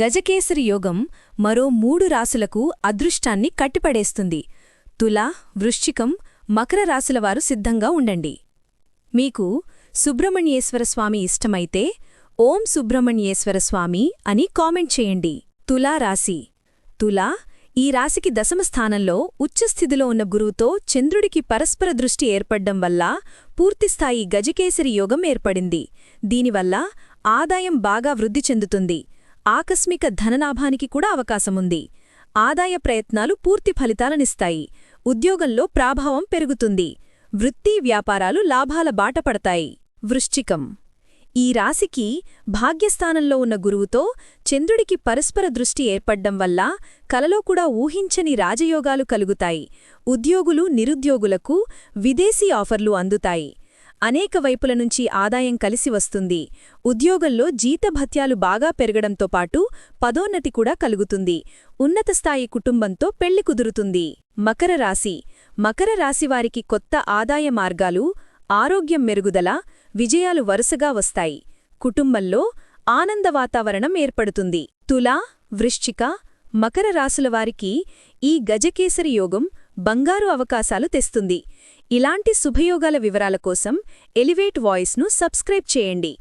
గజకేసరి యోగం మరో మూడు రాసులకు అదృష్టాన్ని కట్టిపడేస్తుంది. తుల వృశ్చికం మకర రాశులవారు సిద్ధంగా ఉండండి. మీకు సుబ్రహ్మణ్యేశ్వర స్వామి ఇష్టమైతే ఓం సుబ్రహ్మణ్యేశ్వర స్వామి అని కామెంట్ చేయండి. తులా రాశి. తులా ఈ రాశికి దశమ స్థానంలో ఉచ్చస్థితిలో ఉన్న గురువుతో చంద్రుడికి పరస్పర దృష్టి ఏర్పడ్డం వల్ల పూర్తిస్థాయి గజకేసరి యోగం ఏర్పడింది. దీనివల్ల ఆదాయం బాగా వృద్ధి చెందుతుంది. ఆకస్మిక ధనలాభానికి కూడా అవకాశముంది. ఆదాయ ప్రయత్నాలు పూర్తి ఫలితాలనిస్తాయి. ఉద్యోగంలో ప్రాభావం పెరుగుతుంది. వృత్తి వ్యాపారాలు లాభాల బాట పడతాయి. వృశ్చికం. ఈ రాశికి భాగ్యస్థానంలో ఉన్న గురువుతో చంద్రుడికి పరస్పర దృష్టి ఏర్పడ్డం వల్ల కలలో కూడా ఊహించని రాజయోగాలు కలుగుతాయి. ఉద్యోగులు నిరుద్యోగులకు విదేశీ ఆఫర్లు అందుతాయి. అనేక వైపుల నుంచి ఆదాయం కలిసి వస్తుంది. ఉద్యోగంలో జీతభత్యాలు బాగా పెరగడంతో పాటు పదోన్నతి కూడా కలుగుతుంది. ఉన్నత స్థాయి కుటుంబంతో పెళ్ళి కుదురుతుంది. మకర రాశి. మకర రాశివారికి కొత్త ఆదాయ మార్గాలు ఆరోగ్యం మెరుగుదల విజయాలు వరుసగా వస్తాయి. కుటుంబంలో ఆనంద వాతావరణం ఏర్పడుతుంది. తులా వృశ్చిక మకర రాశులవారికి ఈ గజకేసరి యోగం బంగారు అవకాశాలు తెస్తుంది. ఇలాంటి శుభయోగాల వివరాల కోసం ఎలివేట్ వాయిస్ను సబ్స్క్రైబ్ చేయండి.